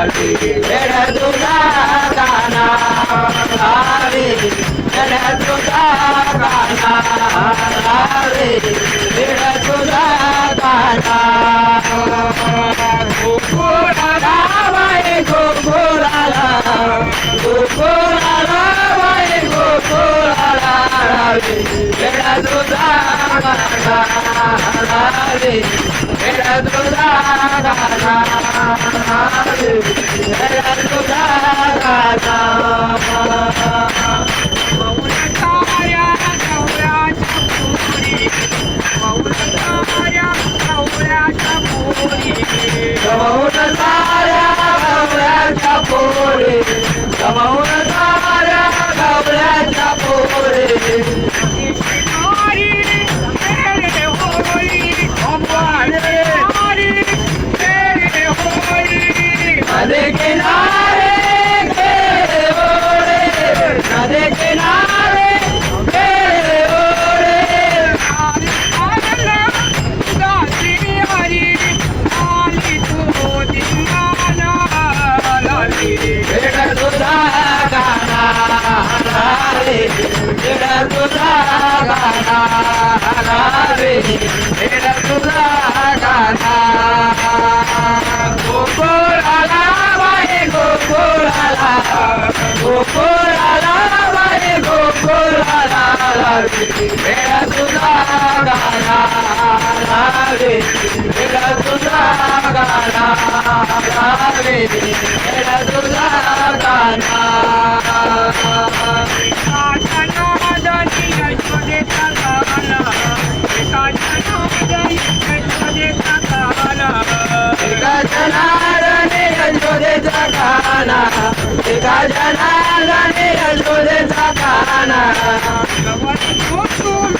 దుగా జయ तुझा गाना रे एडा तुझा गाना गोकुळाला बाई गोकुळाला गोकुळाला बाई गोकुळाला एडा तुझा गाना रे एडा तुझा गाना रे एडा तुझा गाना Gana, gana, gana, gana, gana,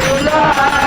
తులారా